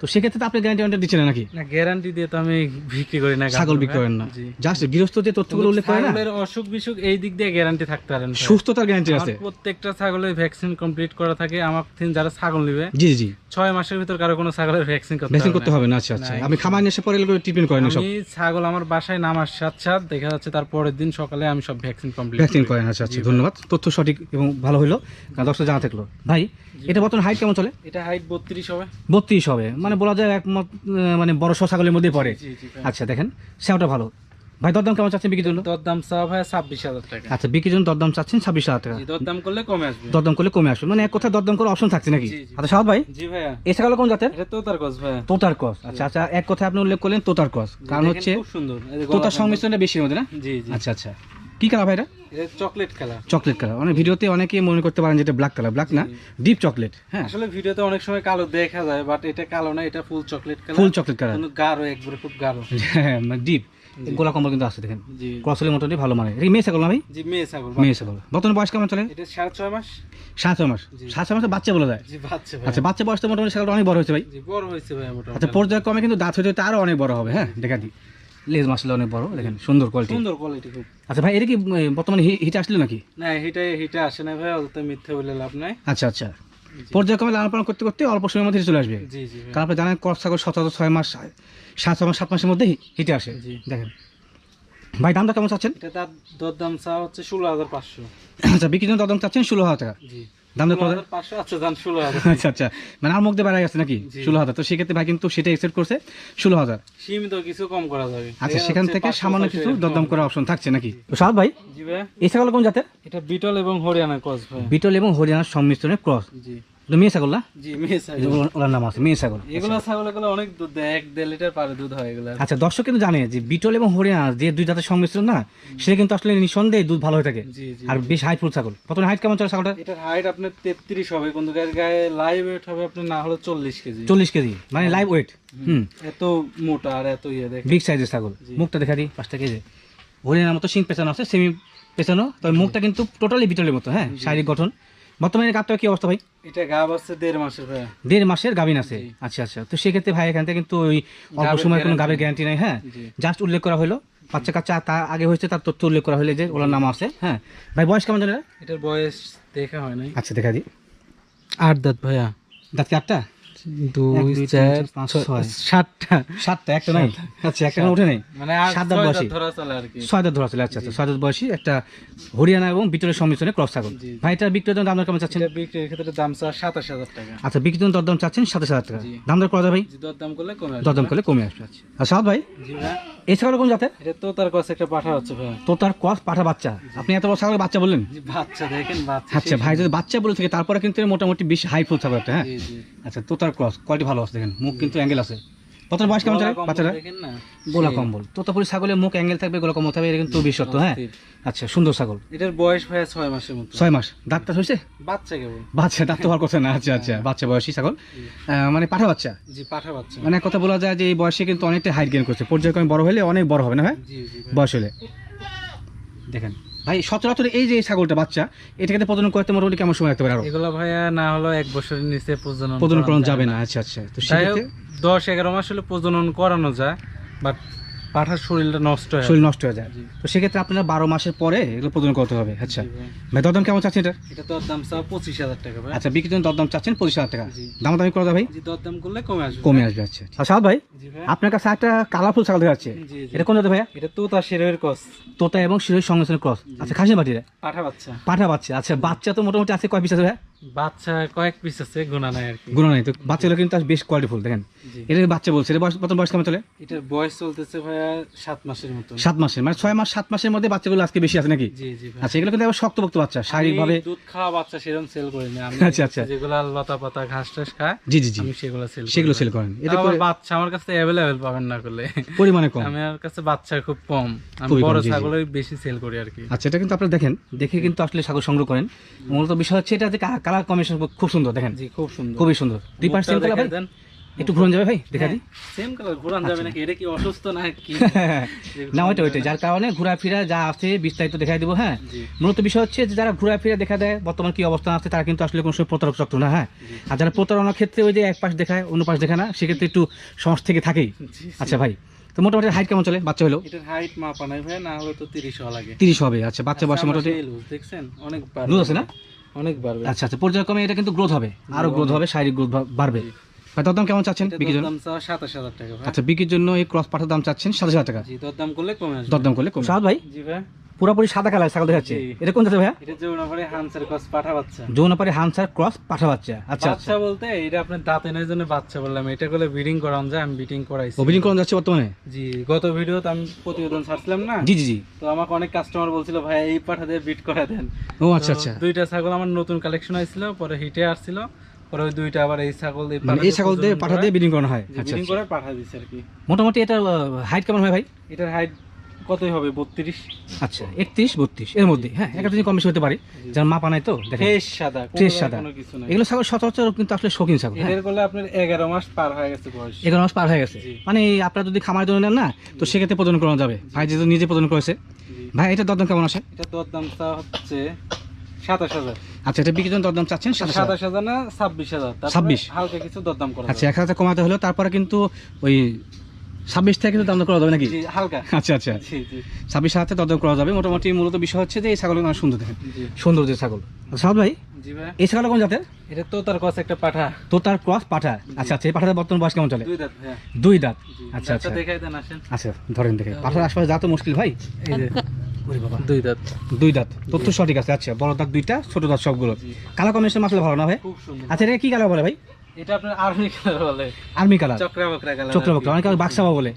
[SPEAKER 1] তো সেক্ষেত্রে তো আপনি গ্যারান্টি ওয়ারেন্টি দিচ্ছেন নাকি?
[SPEAKER 2] না গ্যারান্টি দিয়ে তো আমি বিক্রি করি না
[SPEAKER 1] ছাগল বিক্রি করেন না। জাস্ট গৃহস্থ যে তথ্যগুলো উল্লেখ
[SPEAKER 2] ছাগলের অসুখ বিসুখ এই দিক দিয়ে গ্যারান্টি থাকতে পারেন
[SPEAKER 1] সুস্থতার গ্যারান্টি আছে।
[SPEAKER 2] প্রত্যেকটা ছাগলের ভ্যাকসিন কমপ্লিট করা থাকে। আমার থেকে যারা ছাগল নিবে
[SPEAKER 1] জি জি
[SPEAKER 2] ছয় মাসের ভিতর কারও কোনো ছাগলের ভ্যাকসিন করতে
[SPEAKER 1] ভ্যাকসিন করতে হবে না আচ্ছা আচ্ছা। আপনি খামার নিয়ে এসে পরে ট্রিটমেন্ট করেন না সব
[SPEAKER 2] ছাগল আমার বাসায় নামার সাথে সাথে দেখা যাচ্ছে তার পরের দিন সকালে আমি সব ভ্যাকসিন কমপ্লিট
[SPEAKER 1] ভ্যাকসিন করেন আচ্ছা আচ্ছা। ধন্যবাদ। তথ্য সঠিক এবং ভালো হলো। দর্শক থাকল। ভাই এটা বর্তমানে হাইট কেমন চলে?
[SPEAKER 2] এটা হাইট বত্রিশ হবে।
[SPEAKER 1] বত্রিশ হবে। মানে বলা যায় একমত মানে বড় সড় ছাগলের মধ্যে পড়ে। আচ্ছা দেখেন সেওটা ভালো। ভাই দরদাম কেমন চাচ্ছেন বিক্রির জন্য?
[SPEAKER 2] দরদাম চা ভাই ছাব্বিশ হাজার টাকা।
[SPEAKER 1] আচ্ছা বিক্রির জন্য দরদাম চাচ্ছেন ছাব্বিশ হাজার টাকা।
[SPEAKER 2] দরদাম করলে কমে আসবে।
[SPEAKER 1] দরদাম করলে কমে আসবে। মানে এক কথায় দরদাম করার অপশন থাকছে নাকি। আচ্ছা সাহাব ভাই
[SPEAKER 2] জি ভাইয়া।
[SPEAKER 1] এই ছাগল কোন জাতের?
[SPEAKER 2] এটা তো তার কস
[SPEAKER 1] তোতার ক্রস আচ্ছা আচ্ছা এক কথায় আপনি উল্লেখ করলেন তোতার ক্রস কারণ হচ্ছে
[SPEAKER 2] খুব সুন্দর।
[SPEAKER 1] তোতার সংমিশ্রণটা বেশির মধ্যে না?
[SPEAKER 2] জি।
[SPEAKER 1] আচ্ছা আচ্ছা। কি কালার ভাই এটা?
[SPEAKER 2] এটা চকলেট কালার
[SPEAKER 1] চকলেট কালার অনেক ভিডিওতে অনেকেই মনে করতে পারেন যেটা ব্ল্যাক কালার ব্ল্যাক না? ডিপ চকলেট হ্যাঁ।
[SPEAKER 2] আসলে ভিডিওতে অনেক সময় কালো দেখা যায় বাট এটা কালো না এটা full chocolate colour
[SPEAKER 1] full chocolate colour
[SPEAKER 2] গাঢ় একবারে খুব গাঢ়।
[SPEAKER 1] হ্যাঁ ডিপ গোলা কম্বল কিন্তু আছে দেখেন। ক্রসলের মোটামুটি ভালো মানে এটা মেয়ে ছাগল না ভাই?
[SPEAKER 2] জি মেয়ে ছাগল
[SPEAKER 1] মেয়ে ছাগল। বর্তমানে বয়স কেমন চলে
[SPEAKER 2] এটা সাড়ে ছয় মাস।
[SPEAKER 1] ছয় মাস। ছয় মাসে বাচ্চা বলে যায়।
[SPEAKER 2] জি বাচ্চা ভাই।
[SPEAKER 1] আচ্ছা বাচ্চা বয়সটা মোটামুটি ছাগলটা অনেক বড় হয়েছে ভাই।
[SPEAKER 2] বড় হয়েছে ভাই মোটামুটি।
[SPEAKER 1] আচ্ছা পর্যায়ক্রমে কিন্তু দাঁত হইতে হইতে আরও অনেক বড় হবে হ্যাঁ দেখা দিই। লেজ মাসলে অনেক বড় দেখেন সুন্দর কোয়ালিটি
[SPEAKER 2] সুন্দর কোয়ালিটি খুব।
[SPEAKER 1] আচ্ছা ভাই এটা কি বর্তমানে হিটে আসলো নাকি?
[SPEAKER 2] না হিটা হিটা আসে না ভাই অত মিথ্যে বলে লাভ নাই।
[SPEAKER 1] আচ্ছা আচ্ছা। পর্যায়ক্রমে লালন পালন করতে করতে অল্প সময়ের মধ্যে চলে আসবে। কারণ আপনি জানেন ক্রস ছাগল সতেরো ছয় মাস সাত ছয় মাস সাত মাসের মধ্যে হিটে আসে। দেখেন। ভাই দামটা কেমন চাচ্ছেন?
[SPEAKER 2] এটা তার দরদাম চা হচ্ছে ষোলো হাজার পাঁচশো।
[SPEAKER 1] আচ্ছা বিক্রির জন্য দাম চাচ্ছেন ষোলো হাজার টাকা।
[SPEAKER 2] জি।
[SPEAKER 1] দাম
[SPEAKER 2] আচ্ছা
[SPEAKER 1] আচ্ছা। মানে আর মুখ দিয়ে বেড়াই গেছে নাকি। ষোলো হাজার। তো সেক্ষেত্রে ভাই কিন্তু সেটা এক্সেপ্ট করছে ষোলো হাজার।
[SPEAKER 2] সীমিত কিছু কম করা যাবে।
[SPEAKER 1] আচ্ছা সেখান থেকে সামান্য কিছু
[SPEAKER 2] এরকম
[SPEAKER 1] দরদাম করার অপশন থাকছে নাকি? তো ভাই?
[SPEAKER 2] জি
[SPEAKER 1] এই ছাগল কোন জাতের?
[SPEAKER 2] এটা বিটল এবং হরিয়ানা ক্রস
[SPEAKER 1] বিটল এবং হরিয়ানার সংমিশ্রণের ক্রস।
[SPEAKER 2] জি।
[SPEAKER 1] মেয়ে ছাগল না?
[SPEAKER 2] জি মেয়ে ছাগল।
[SPEAKER 1] ওনার- নাম আছে মেয়ে ছাগল।
[SPEAKER 2] এগুলো ছাগল এগুলো অনেক দুধ দেয় এক দেড় লিটার পারে দুধ হয় এগুলো।
[SPEAKER 1] আচ্ছা দর্শক কিন্তু জানে যে বিটল এবং হরিয়ানা যে দুই জাতের সংমিশ্রণ না সেটা কিন্তু আসলে নিঃসন্দেহে দুধ ভালো হয়ে থাকে। আর বেশ হাইট ফুল ছাগল। হাইট কেমন চলে ছাগলটা
[SPEAKER 2] এটার হাইট আপনার তেত্রিশ হবে কিন্তু গায়ে লাইভ ওয়েট হবে আপনার না হলে চল্লিশ কেজি।
[SPEAKER 1] চল্লিশ কেজি মানে লাইভ ওয়েট হুম।
[SPEAKER 2] এত মোটা আর এত ইয়ে দেখ।
[SPEAKER 1] বিগ সাইজের ছাগল। মুখটা দেখা দিই পাঁচটা কেজি। হরিয়ানার মতো সিং পেছানো আছে সেমি পেছানো তবে মুখটা কিন্তু টোটালি বিটলের মতো হ্যাঁ শারীরিক গঠন। বর্তমানে গাবটার কি অবস্থা ভাই?
[SPEAKER 2] এটা গাব আছে দেড় মাসের ভাই।
[SPEAKER 1] দেড় মাসের গাবিন আছে? আচ্ছা আচ্ছা। তো সেক্ষেত্রে ভাই এখান থেকে কিন্তু ওই অল্প
[SPEAKER 2] সময়ের
[SPEAKER 1] সময় কোনো গাবের গ্যারান্টি নেই হ্যাঁ? জাস্ট উল্লেখ করা হলো। বাচ্চা কাচ্চা তা আগে হয়েছে তার তথ্য উল্লেখ করা হলো যে ওনার নাম আছে হ্যাঁ? ভাই বয়স কেমন জানেন?
[SPEAKER 2] এটার বয়স দেখা হয় নাই।
[SPEAKER 1] আচ্ছা দেখা দি
[SPEAKER 2] আট দাঁত ভাইয়া।
[SPEAKER 1] দাঁত কি আটটা?
[SPEAKER 2] দুই চার। সাতটা।
[SPEAKER 1] সাতটা একটা নাই? আচ্ছা একটা উঠে নেই?
[SPEAKER 2] মানে
[SPEAKER 1] সাত দাঁত বয়সী। ছয় দাঁত ধরা আচ্ছা আচ্ছা ছয় দাঁত একটা হরিয়ানা এবং বিটলের সংমিশ্রণে ক্রস ছাগল। ভাইটা বিক্রয়ের দাম কেমন চাচ্ছেন?
[SPEAKER 2] বিক্রির ক্ষেত্রে দাম চা সাতাশ হাজার টাকা।
[SPEAKER 1] আচ্ছা বিক্রি দরদাম চাচ্ছেন সাতাশ হাজার টাকা। দাম দর করা ভাই?
[SPEAKER 2] জি দরদাম করলে কমে আসবে।
[SPEAKER 1] দরদাম করলে কমে আসবে আচ্ছা। আর ভাই?
[SPEAKER 2] জি
[SPEAKER 1] এই ছাগল কোন জাতের?
[SPEAKER 2] এটা একটা পাঠা হচ্ছে
[SPEAKER 1] পাঠা বাচ্চা। আপনি এত বড় ছাগলের বাচ্চা বললেন?
[SPEAKER 2] বাচ্চা দেখেন বাচ্চা
[SPEAKER 1] আচ্ছা ভাই যদি বাচ্চা বলে থাকে তারপরে কিন্তু মোটামুটি বেশি হাই ফুল ছাগল একটা হ্যাঁ আচ্ছা তোতার ক্রস কোয়ালিটি ভালো আছে দেখেন? মুখ কিন্তু অ্যাঙ্গেল আছে। তোতার বয়স কেমন চলে
[SPEAKER 2] গলা কম্বল
[SPEAKER 1] বাচ্চাটা
[SPEAKER 2] দেখেন
[SPEAKER 1] গোলা কম্বল। তোতাপুরি ছাগলের মুখ অ্যাঙ্গেল থাকবে গোলা কম্বল থাকবে এটা কিন্তু হ্যাঁ? আচ্ছা সুন্দর ছাগল।
[SPEAKER 2] এটার বয়স ছয় মাসের মতো।
[SPEAKER 1] ছয় মাস। দাঁতটা হয়েছে?
[SPEAKER 2] বাচ্চা কেবল।
[SPEAKER 1] বাচ্চা দাঁত তো হওয়ার কথা না আচ্ছা আচ্ছা বাচ্চা বয়সী ছাগল। মানে পাঠা বাচ্চা?
[SPEAKER 2] জি পাঠা বাচ্চা।
[SPEAKER 1] মানে কথা বলা যায় যে এই বয়সে কিন্তু অনেকটা হাইট গেন করছে। পর্যায়ক্রমে বড় হলে অনেক বড় হবে না ভাই
[SPEAKER 2] জি ভাই।
[SPEAKER 1] বয়স হলে। দেখেন ভাই সচরাচর এই যে ছাগলটা বাচ্চা এটাকে প্রজনন করতে মোটামুটি কেমন সময় লাগতে পারে আরও?
[SPEAKER 2] এগুলো ভাইয়া না হলো এক বছরের নিচে প্রজনন
[SPEAKER 1] প্রজনন যাবে না। আচ্ছা আচ্ছা। তো সেক্ষেত্রে
[SPEAKER 2] দশ এগারো মাস হলে প্রজনন করানো যায় বাট পাঠার শরীরটা নষ্ট হয়
[SPEAKER 1] শরীর নষ্ট হয়ে যায়। তো সেক্ষেত্রে আপনারা বারো মাসের পরে এগুলো প্রজনন করতে হবে। আচ্ছা।
[SPEAKER 2] ভাই।
[SPEAKER 1] দরদাম কেমন চাচ্ছেন এটা?
[SPEAKER 2] এটা তো দাম চা পঁচিশ হাজার টাকা ভাই।
[SPEAKER 1] আচ্ছা বিক্রির জন্য দরদাম চাচ্ছেন পঁচিশ হাজার টাকা। দাম দামি করে ভাই?
[SPEAKER 2] দরদাম করলে কমে আসবে।
[SPEAKER 1] কমে আসবে আচ্ছা। আর সাহাদ ভাই আপনার কাছে একটা কালারফুল ছাগল দেখা যাচ্ছে এটা কোন জাতের ভাইয়া?
[SPEAKER 2] এটা তো তার শেরের কস
[SPEAKER 1] তোতা এবং শিরোর সংমিশ্রণ ক্রস। আচ্ছা খাসি বাটিরে
[SPEAKER 2] পাঠা বাচ্চা।
[SPEAKER 1] পাঠা বাচ্চা। আচ্ছা বাচ্চা তো মোটামুটি আছে কয় পিস আছে ভাইয়া?
[SPEAKER 2] বাচ্চা কয়েক পিস আছে গোনা নাই আর কি।
[SPEAKER 1] গুণ নাই তো বাচ্চাগুলো কিন্তু বেশ কোয়ালিটিফুল দেখেন।
[SPEAKER 2] জি।
[SPEAKER 1] এটা বাচ্চা বলছে এটা বয়স প্রথম বয়স কেমন চলে?
[SPEAKER 2] এটার বয়স চলতেছে ভাইয়া সাত মাসের মতো
[SPEAKER 1] সাত মাসের মানে ছয় মাস সাত মাসের মধ্যে বাচ্চাগুলো আজকে বেশি আছে নাকি?
[SPEAKER 2] জি জি ভাই
[SPEAKER 1] আচ্ছা এগুলো কিন্তু আবার শক্তপোক্ত বাচ্চা শারীরিকভাবে।
[SPEAKER 2] আমি দুধ খাওয়া বাচ্চা সেরকম সেল করি না। আমি
[SPEAKER 1] আচ্ছা, আচ্ছা।
[SPEAKER 2] যেগুলা লতা পাতা ঘাস টাস খায়
[SPEAKER 1] জি জি জি।
[SPEAKER 2] আমি সেগুলো সেল
[SPEAKER 1] সেগুলো সেল করেন। এটা
[SPEAKER 2] এটা
[SPEAKER 1] করে
[SPEAKER 2] বাচ্চা আমার কাছে অ্যাভেলেবেল পাবেন না করলে।
[SPEAKER 1] পরিমাণে কম।
[SPEAKER 2] আমার কাছে বাচ্চা খুব কম। আমি
[SPEAKER 1] খুবই কম,
[SPEAKER 2] বড়
[SPEAKER 1] জি, জি।
[SPEAKER 2] ছাগলের বেশি সেল করি আর কি।
[SPEAKER 1] আচ্ছা এটা কিন্তু আপনারা দেখেন দেখে কিন্তু আসলে ছাগল সংগ্রহ করেন। মূলত বিষয় হচ্ছে এটা যে কালার কম্বিনেশন খুব সুন্দর দেখেন।
[SPEAKER 2] জি খুব সুন্দর।
[SPEAKER 1] খুবই সুন্দর। দুই পার্ট সেম কালার ভাই? একটু ঘুরন যাবে ভাই? দেখা দিই।
[SPEAKER 2] সেম কালার ঘোরান যাবে নাকি? এটা কি অসুস্থ না কি?
[SPEAKER 1] না ওইটা ওইটা। যার কারণে ঘোরাফেরা যা আছে বিস্তারিত দেখাই দিব হ্যাঁ? মূলত বিষয় হচ্ছে যে যারা ঘোরাফেরা দেখা দেয় বর্তমান কি অবস্থা আছে তারা কিন্তু আসলে কোনো সময় প্রতারক চক্র না হ্যাঁ? আর যারা প্রতারণার ক্ষেত্রে ওই যে এক পাশ দেখায় অন্য পাশ দেখায় না সেক্ষেত্রে একটু সমস্যা থেকে থাকেই। আচ্ছা ভাই। তো মোটামুটি হাইট কেমন চলে? বাচ্চা হলো?
[SPEAKER 2] এটার হাইট মাপা নাই ভাই না হলে তো 30 হওয়া লাগে।
[SPEAKER 1] তিরিশ হবে আচ্ছা বাচ্চা বয়সে মোটামুটি
[SPEAKER 2] দেখছেন? অনেক
[SPEAKER 1] লুজ আছে না?
[SPEAKER 2] অনেক বাড়বে।
[SPEAKER 1] আচ্ছা আচ্ছা পর্যায়ক্রমে এটা কিন্তু গ্রোথ হবে। আরও গ্রোথ হবে শারীরিক গ্রোথ বাড়বে। দরদাম কেমন চাচ্ছেন
[SPEAKER 2] এটা
[SPEAKER 1] বিক্রির জন্য?
[SPEAKER 2] দাম চাওয়া 27000 টাকা
[SPEAKER 1] আচ্ছা বিক্রির জন্য এই ক্রস পাঠার দাম চাচ্ছেন সাত হাজার টাকা।
[SPEAKER 2] জি দরদাম করলে কমে
[SPEAKER 1] দরদাম করলে কম সাত ভাই?
[SPEAKER 2] জি ভাই।
[SPEAKER 1] পুরোপুরি সাদা কালার ছাগল দেখাচ্ছে। এটা কোন জাতের ভাইয়া?
[SPEAKER 2] এটা যে হানসার কস পাঠা বাচ্চা।
[SPEAKER 1] যৌনাপাড়ি হানসার ক্রস পাঠা বাচ্চা। আচ্ছা আচ্ছা।
[SPEAKER 2] বাচ্চা বলতে এটা আপনার দাঁতেনের জন্য বাচ্চা বললাম। এটা করলে ব্রিডিং করানো যায় আমি ব্রিডিং করাইছি।
[SPEAKER 1] অভিনয় করানো যাচ্ছে বর্তমানে?
[SPEAKER 2] জি গত ভিডিওতে আমি প্রতিবেদন ছাড়ছিলাম না?
[SPEAKER 1] জি জি জি।
[SPEAKER 2] তো আমাকে অনেক কাস্টমার বলছিল ভাই এই পাঠা দিয়ে বিট করে দেন।
[SPEAKER 1] ও আচ্ছা আচ্ছা।
[SPEAKER 2] দুইটা ছাগল আমার নতুন কালেকশন হয়েছিল পরে হিটে আসছিল পরে ওই দুইটা আবার এই ছাগল এই
[SPEAKER 1] মানে এই ছাগল দিয়ে পাঠা দিয়ে বিডিং করানো হয়? আচ্ছা
[SPEAKER 2] ব্রিডিং
[SPEAKER 1] আচ্ছা।
[SPEAKER 2] করে পাঠা দিচ্ছে আর কি।
[SPEAKER 1] মোটামুটি এটা হাইট কেমন হয় ভাই?
[SPEAKER 2] এটার হাইট কতই হবে বত্রিশ?
[SPEAKER 1] আচ্ছা একত্রিশ বত্রিশ এর মধ্যে হ্যাঁ একটা যদি কম বেশি হতে পারে মাপা নাই তো দেখেন।
[SPEAKER 2] ফ্রেশ সাদা
[SPEAKER 1] ফ্রেশ সাদা।
[SPEAKER 2] কোনো কিছু নাই।
[SPEAKER 1] এগুলো ছাগল সচরাচর কিন্তু আসলে শৌখিন ছাগল হ্যাঁ।
[SPEAKER 2] এদের করলে আপনার এগারো মাস পার হয়ে গেছে বয়স।
[SPEAKER 1] এগারো মাস পার হয়ে গেছে। মানে আপনারা যদি খামার জন্য নেন না তো সেক্ষেত্রে প্রদান করানো যাবে। ভাই যেহেতু নিজে প্রদান করেছে ভাই এটা দরদাম কেমন আসে?
[SPEAKER 2] এটা তোর দাম চা হচ্ছে সাতাশ হাজার।
[SPEAKER 1] আচ্ছা এটা বিক্রির জন্য দরদাম চাচ্ছেন সাতাশ হাজার।
[SPEAKER 2] না ছাব্বিশ হাজার।
[SPEAKER 1] 26
[SPEAKER 2] হালকা কিছু দরদাম করা
[SPEAKER 1] আচ্ছা এক হাজার কমাতে হলো তারপরে কিন্তু ওই ছাব্বিশ থেকে কিন্তু দাম করা যাবে নাকি?
[SPEAKER 2] হালকা।
[SPEAKER 1] আচ্ছা আচ্ছা। ছাব্বিশ হাজার দরদাম করা যাবে। মোটামুটি মূলত বিষয় হচ্ছে যে এই ছাগল অনেক সুন্দর দেখেন। সুন্দর যে ছাগল। সাদ ভাই এই ছাগল কোন জাতের?
[SPEAKER 2] এটা তো তার কাছে একটা পাঠা।
[SPEAKER 1] তো তার ক্রস পাঠা। আচ্ছা আচ্ছা এই পাঠাটার বর্তমান বয়স কেমন চলে?
[SPEAKER 2] দুই দাঁত
[SPEAKER 1] দুই দাঁত। আচ্ছা আচ্ছা।
[SPEAKER 2] দেখাই দেন আসেন।
[SPEAKER 1] আচ্ছা ধরেন দেখে। পাঠার আশপাশে যা তো মুশকিল ভাই।
[SPEAKER 2] এই যে দুই দাঁত।
[SPEAKER 1] দুই দাঁত। তথ্য সঠিক আছে। আচ্ছা বড় দাঁত দুইটা ছোট দাঁত সবগুলো।
[SPEAKER 2] জি
[SPEAKER 1] কালার কম্বিনেশন মাসলে ভালো না ভাই? আচ্ছা এটা কি কালার বলে ভাই?
[SPEAKER 2] এটা আপনার আর্মি কালার বলে।
[SPEAKER 1] আর্মি কালার
[SPEAKER 2] চক্রা বকরা কালার
[SPEAKER 1] চক্রাবকরা বক্র অনেক বাক্সাবা বলে।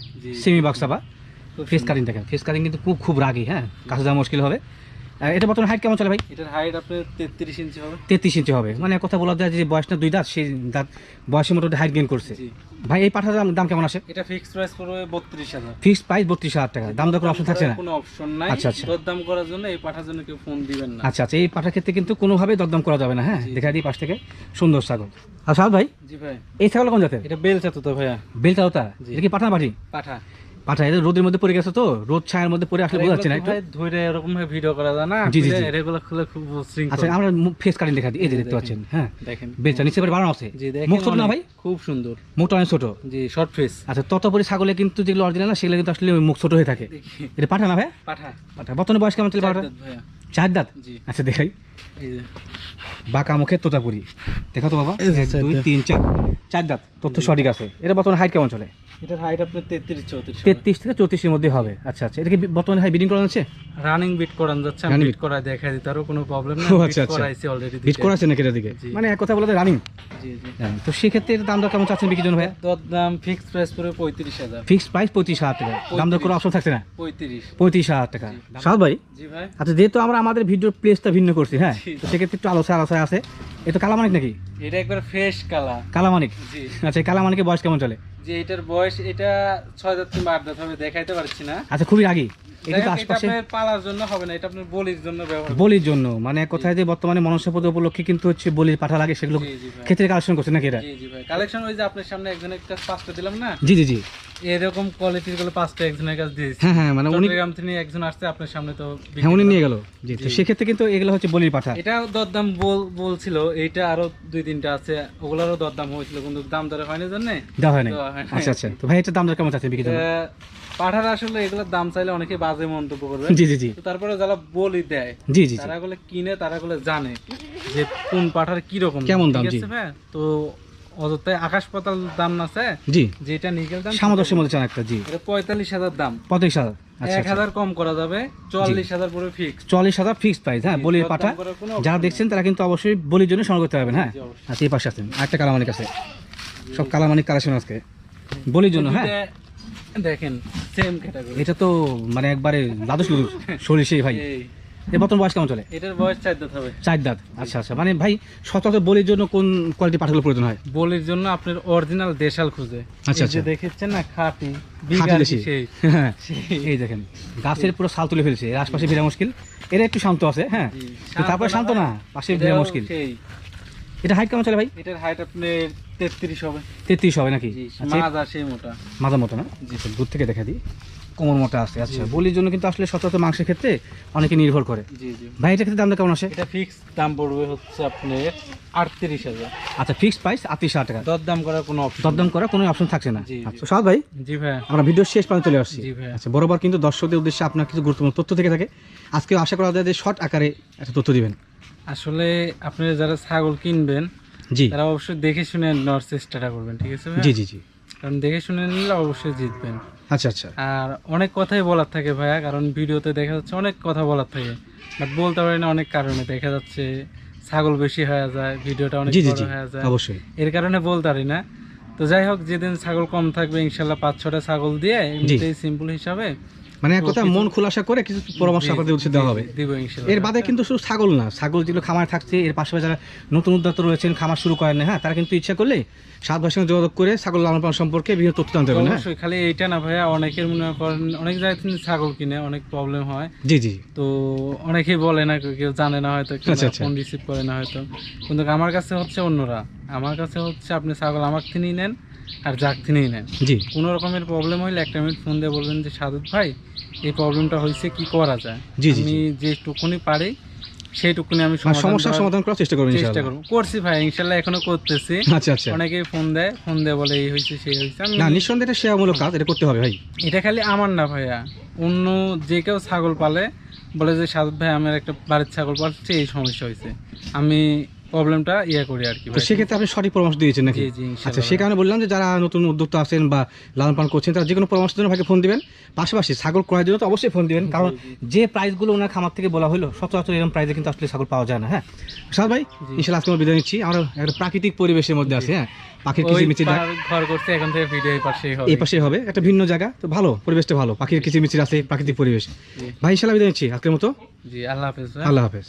[SPEAKER 1] সেমি বাক্সাবা ফেস কাটিং দেখেন। ফেস কাটিং কিন্তু খুব খুব রাগি হ্যাঁ? কাছে যাওয়া মুশকিল হবে। এটা বর্তমানে হাইট কেমন চলে ভাই?
[SPEAKER 2] এটার হাইট আপনার তেত্রিশ ইঞ্চি হবে।
[SPEAKER 1] তেত্রিশ ইঞ্চি হবে। মানে কথা বলা যায় যে বয়স না দুই দাঁত সেই দাঁত বয়সে মোটামুটি হাইট গেইন করছে। ভাই এই পাঠার দাম- কেমন আসে?
[SPEAKER 2] এটা ফিক্সড প্রাইস পড়বে বত্রিশ হাজার।
[SPEAKER 1] ফিক্সড প্রাইস বত্রিশ হাজার টাকা। দাম দর কোনো অপশন থাকছে না?
[SPEAKER 2] কোনো অপশন নাই।
[SPEAKER 1] আচ্ছা, আচ্ছা।
[SPEAKER 2] দরদাম করার জন্য এই পাঠার জন্য কেউ ফোন দিবেন না।
[SPEAKER 1] আচ্ছা আচ্ছা। এই পাঠার ক্ষেত্রে কিন্তু কোনোভাবে দরদাম করা যাবে না হ্যাঁ। দেখা দিই পাশ থেকে। সুন্দর ছাগল। আর ভাই
[SPEAKER 2] জি ভাই।
[SPEAKER 1] এই ছাগল কোন জাতের?
[SPEAKER 2] এটা বেল চাতু তো ভাইয়া
[SPEAKER 1] ওটা
[SPEAKER 2] জি।
[SPEAKER 1] এটা কি পাঠা পাঠি?
[SPEAKER 2] পাঠা।
[SPEAKER 1] পাঠা এটা রোদের মধ্যে পড়ে গেছে তো? রোদ ছায়ার মধ্যে পড়ে আসলে বোঝা যাচ্ছে না একটু?
[SPEAKER 2] ধরে এরকম ভাবে ভিডিও করা যায় না?
[SPEAKER 1] জি, জি, জি।
[SPEAKER 2] এগুলো খুলে খুব শৃঙ্খল।
[SPEAKER 1] আচ্ছা আমরা ফেস কাটিং দেখা দিই। এই যে দেখতে পাচ্ছেন হ্যাঁ।
[SPEAKER 2] দেখেন।
[SPEAKER 1] বেচা নিচে করে বানানো আছে।
[SPEAKER 2] জি দেখেন
[SPEAKER 1] মুখ ছোট না ভাই?
[SPEAKER 2] খুব সুন্দর।
[SPEAKER 1] মুখটা অনেক ছোট।
[SPEAKER 2] জি শর্ট ফেস
[SPEAKER 1] আচ্ছা ততপরি ছাগলে কিন্তু যেগুলো অরিজিনাল না সেগুলো কিন্তু আসলে মুখ ছোট হয়ে থাকে। এটা পাঠা না ভাই?
[SPEAKER 2] পাঠা।
[SPEAKER 1] পাঠা। বর্তমানে বয়স কেমন চলে পাঠা
[SPEAKER 2] চার দাঁত
[SPEAKER 1] আচ্ছা দেখাই। বাঁকা মুখে তোতাপুরি। দেখো তো বাবা এক দুই তিন চার। চার দাঁত। তথ্য সঠিক আছে। এটা বর্তমানে হাইট কেমন চলে?
[SPEAKER 2] এটার হাইট আপনার তেত্রিশ চৌত্রিশ
[SPEAKER 1] তেত্রিশ থেকে চৌত্রিশের মধ্যে হবে। আচ্ছা আচ্ছা। এটা কি বর্তমানে হাই বিডিং করানো
[SPEAKER 2] রানিং বিট করান যাচ্ছে আমি বিট করা দেখা দিই তারও কোনো প্রবলেম না
[SPEAKER 1] আচ্ছা, আচ্ছা।
[SPEAKER 2] করাইছি অলরেডি
[SPEAKER 1] হিট করা আছে নাকি এটা দিকে? মানে এক কথা বলে রানিং
[SPEAKER 2] জি জি।
[SPEAKER 1] তো সেক্ষেত্রে দাম দর কেমন চাচ্ছেন বিক্রির জন্য
[SPEAKER 2] দর দাম ফিক্স প্রাইস পঁয়ত্রিশ হাজার।
[SPEAKER 1] ফিক্সড প্রাইস পঁয়ত্রিশ হাজার টাকা। দাম দর কোনো অপশন থাকছে না?
[SPEAKER 2] পঁয়ত্রিশ।
[SPEAKER 1] পঁয়ত্রিশ হাজার টাকা। সাদ ভাই?
[SPEAKER 2] জি ভাই।
[SPEAKER 1] আচ্ছা যেহেতু আমরা আমাদের ভিডিওর প্লেসটা ভিন্ন করছি হ্যাঁ। তো সেক্ষেত্রে একটু আলোচনা আলোচনা আছে। এটা কালামানিক নাকি?
[SPEAKER 2] এটা একবার ফ্রেশ কালা।
[SPEAKER 1] কালামানিক?
[SPEAKER 2] জি।
[SPEAKER 1] আচ্ছা কালামানিকের বয়স কেমন চলে?
[SPEAKER 2] যে এটার বয়স এটা ছয় দাঁত কিংবা আট দাঁত হবে দেখাইতে পারছি না।
[SPEAKER 1] আচ্ছা খুবই রাগি।
[SPEAKER 2] পালার জন্য হবে না এটা বলির জন্য
[SPEAKER 1] বলির জন্য। মানে কথায় যে বর্তমানে মনসাপদ উপলক্ষে কিন্তু হচ্ছে বলির পাঠা লাগে সেগুলো ক্ষেত্রে কালেকশন করছে নাকি এটা
[SPEAKER 2] জি জি ভাই। কালেকশন ওই যে আপনার সামনে একজনের কাছে পাঁচটা দিলাম না?
[SPEAKER 1] জি জি জি।
[SPEAKER 2] এরকম কোয়ালিটিরগুলো পাঁচটা একজনের কাছে দিয়েছি
[SPEAKER 1] হ্যাঁ হ্যাঁ মানে উনি
[SPEAKER 2] চট্টগ্রাম থেকে একজন আসছে আপনার সামনে তো
[SPEAKER 1] হ্যাঁ উনি নিয়ে গেল। জি তো সেক্ষেত্রে কিন্তু এগুলো হচ্ছে বলির পাঠা।
[SPEAKER 2] এটা দরদাম বল বলছিল এইটা আরও দুই তিনটা আছে ওগুলারও দরদাম হয়েছিল কিন্তু দাম দরে হয়নি জন্য
[SPEAKER 1] দেওয়া হয় না
[SPEAKER 2] দেওয়া হয় নাই।
[SPEAKER 1] আচ্ছা আচ্ছা। তো ভাই এটা দাম দর কেমন চাচ্ছেন বিক্রির জন্য?
[SPEAKER 2] পাঠার আসলে এগুলোর দাম চাইলে অনেকে বাজে মন্তব্য করবে।
[SPEAKER 1] জি জি জি।
[SPEAKER 2] তারপরে যারা বলি দেয়
[SPEAKER 1] জি জি
[SPEAKER 2] তারা গুলো কিনে তারা গুলো জানে যে কোন পাঠার কি রকম
[SPEAKER 1] কেমন দাম, জি।
[SPEAKER 2] তো অযথায় আকাশ পাতাল দাম আছে
[SPEAKER 1] জি।
[SPEAKER 2] যেটা নিকেল দাম
[SPEAKER 1] সামদর্শের মধ্যে চান একটা জি।
[SPEAKER 2] এটা পঁয়তাল্লিশ হাজার দাম।
[SPEAKER 1] হাজার। আচ্ছা
[SPEAKER 2] এক হাজার কম করা যাবে হাজার পুরো ফিক্স
[SPEAKER 1] চল্লিশ হাজার প্রাইস হ্যাঁ বলির যারা দেখছেন তারা কিন্তু অবশ্যই বলির জন্য সংগ্রহ করতে পারবেন হ্যাঁ। আচ্ছা এই পাশে আছেন আরেকটা কালামানিক আছে। সব কালামানিক কালেকশন আজকে। বলির জন্য হ্যাঁ।
[SPEAKER 2] দেখেন সেম ক্যাটাগরি
[SPEAKER 1] এটা তো মানে একবারে দ্বাদশ ভাই।
[SPEAKER 2] এই।
[SPEAKER 1] বর্তমান বয়স কেমন চলে?
[SPEAKER 2] এটার বয়স চার দাঁত হবে।
[SPEAKER 1] চার দাঁত। আচ্ছা আচ্ছা। মানে ভাই সচরাচর বলির জন্য কোন কোয়ালিটি পাঠাগুলো প্রয়োজন হয়?
[SPEAKER 2] বলির জন্য আপনার অরিজিনাল দেশাল খুঁজে।
[SPEAKER 1] আচ্ছা,
[SPEAKER 2] যে
[SPEAKER 1] আচ্ছা।
[SPEAKER 2] দেখেছেন না খাঁটি
[SPEAKER 1] হ্যাঁ। এই দেখেন গাছের পুরো সাল তুলে ফেলছে। এর আশপাশে ভিড়া মুশকিল। এটা একটু শান্ত আছে হ্যাঁ। তারপরে শান্ত না। পাশে ভিড়া মুশকিল। এটা হাইট কেমন চলে ভাই?
[SPEAKER 2] এটার হাইট আপনার তেত্রিশ হবে।
[SPEAKER 1] তেত্রিশ হবে নাকি? আচ্ছা
[SPEAKER 2] মাজা সেই মোটা।
[SPEAKER 1] মতো না? জি দূর থেকে দেখা দিই। কোমর মোটা আছে আচ্ছা। বলির জন্য কিন্তু আসলে সচরাচর মাংসের ক্ষেত্রে অনেকে নির্ভর করে।
[SPEAKER 2] জি জি।
[SPEAKER 1] ভাই এটা ক্ষেত্রে দামটা কেমন আসে?
[SPEAKER 2] এটা ফিক্স দাম পড়বে হচ্ছে আপনার আটত্রিশ হাজার।
[SPEAKER 1] আচ্ছা ফিক্সড প্রাইস আটত্রিশ হাজার টাকা।
[SPEAKER 2] দর দাম করার কোনো অপশন
[SPEAKER 1] দরদাম করার কোনো অপশন থাকছে না। আচ্ছা সাদ ভাই
[SPEAKER 2] জি ভাই।
[SPEAKER 1] আমরা ভিডিও শেষ পর্যন্ত চলে আসছি।
[SPEAKER 2] জি ভাই।
[SPEAKER 1] আচ্ছা বরাবর কিন্তু দর্শকদের উদ্দেশ্যে আপনার কিছু গুরুত্বপূর্ণ তথ্য থেকে থাকে। আজকে আশা করা যায় যে শর্ট আকারে একটা তথ্য দিবেন।
[SPEAKER 2] আসলে আপনি যারা ছাগল কিনবেন
[SPEAKER 1] জি।
[SPEAKER 2] তারা অবশ্যই দেখে শুনে নেওয়ার চেষ্টাটা করবেন ঠিক আছে
[SPEAKER 1] জি জি জি।
[SPEAKER 2] কারণ দেখে শুনে নিলে অবশ্যই জিতবেন।
[SPEAKER 1] আচ্ছা আচ্ছা।
[SPEAKER 2] আর অনেক কথাই বলার থাকে ভাইয়া কারণ ভিডিওতে দেখা যাচ্ছে অনেক কথা বলার থাকে। বাট বলতে পারি না অনেক কারণে। দেখা যাচ্ছে ছাগল বেশি হয়ে যায় ভিডিওটা অনেক বড় হয়ে যায়।
[SPEAKER 1] অবশ্যই।
[SPEAKER 2] এর কারণে বলতে পারি না। তো যাই হোক যেদিন ছাগল কম থাকবে ইনশাল্লাহ পাঁচ ছটা ছাগল দিয়ে এমনিতেই সিম্পল হিসাবে
[SPEAKER 1] মানে এক কথা মন খোলাসা করে কিছু পরামর্শ আপনাদের উৎসে দেওয়া হবে। এর বাদে কিন্তু শুধু ছাগল না ছাগল যেগুলো খামার থাকছে এর পাশাপাশি যারা নতুন উদ্যোক্তা রয়েছেন খামার শুরু করেন না, হ্যাঁ তারা কিন্তু ইচ্ছা করলে সাত ভাইয়ের সঙ্গে যোগাযোগ করে ছাগল লালন পালন সম্পর্কে বিভিন্ন তথ্য জানতে পারবেন হ্যাঁ।
[SPEAKER 2] অবশ্যই খালি এইটা না ভাইয়া অনেকের মনে করেন অনেক জায়গায় তিনি ছাগল কিনে অনেক প্রবলেম হয়।
[SPEAKER 1] জি জি।
[SPEAKER 2] তো অনেকেই বলে না কেউ জানে না হয়তো
[SPEAKER 1] আচ্ছা, আচ্ছা।
[SPEAKER 2] ফোন রিসিভ করে না হয়তো। কিন্তু আমার কাছে হচ্ছে অন্যরা। আমার কাছে হচ্ছে আপনি ছাগল আমার থেকেই নেন আর যাক থেকেই নেন।
[SPEAKER 1] জি।
[SPEAKER 2] কোনো রকমের প্রবলেম হইলে একটা মিনিট ফোন দিয়ে বলবেন যে সাদত ভাই এই প্রবলেমটা হয়েছে কি করা যায়?
[SPEAKER 1] জি, জি,
[SPEAKER 2] আমি যেটুকুনি পারি সেইটুকুনি আমি
[SPEAKER 1] সমস্যার সমাধান করার চেষ্টা করবেন
[SPEAKER 2] চেষ্টা
[SPEAKER 1] ইনশাআল্লাহ।
[SPEAKER 2] করব করছি ভাই ইনশাল্লাহ এখনও করতেছি।
[SPEAKER 1] আচ্ছা আচ্ছা।
[SPEAKER 2] অনেকেই ফোন দেয় ফোন দেয় বলে এই হয়েছে সেই হয়েছে আমি
[SPEAKER 1] না নিঃসন্দেহে এটা সেবামূলক কাজ এটা করতে হবে ভাই।
[SPEAKER 2] এটা খালি আমার না ভাইয়া। অন্য যে কেউ ছাগল পালে বলে যে সাদত ভাই আমার একটা বাড়ির ছাগল পালছে এই সমস্যা হয়েছে আমি প্রবলেমটা ইয়ে করি আর কি
[SPEAKER 1] তো সেক্ষেত্রে আপনি সঠিক পরামর্শ দিয়েছেন নাকি? আচ্ছা সে কারণে বললাম যে যারা নতুন উদ্যোক্তা আছেন বা লালন পালন করছেন তারা যে কোনো পরামর্শের জন্য ভাইকে ফোন দিবেন। পাশাপাশি ছাগল ক্রয়ের জন্য তো অবশ্যই ফোন দিবেন কারণ যে প্রাইসগুলো ওনার খামার থেকে বলা হলো সচরাচর এরকম প্রাইসে কিন্তু আসলে ছাগল পাওয়া যায় না হ্যাঁ? সাদ ভাই ইনশাল্লাহ আজকে আমরা বিদায় নিচ্ছি। আমরা একটা প্রাকৃতিক পরিবেশের মধ্যে আছে হ্যাঁ? পাখির
[SPEAKER 2] ওই
[SPEAKER 1] কিচিমিচি ডাক
[SPEAKER 2] পাড়ার ঘর করছে এখন থেকে ভিডিও এই পাশেই হবে।
[SPEAKER 1] এই পাশে হবে একটা ভিন্ন জায়গা তো ভালো পরিবেশটা ভালো পাখির কিচিমিচির আছে প্রাকৃতিক পরিবেশ। ভাই ইনশাল্লাহ বিদায় নিচ্ছি আজকের মতো।
[SPEAKER 2] জি আল্লাহ হাফেজ
[SPEAKER 1] আল্লাহ হাফেজ।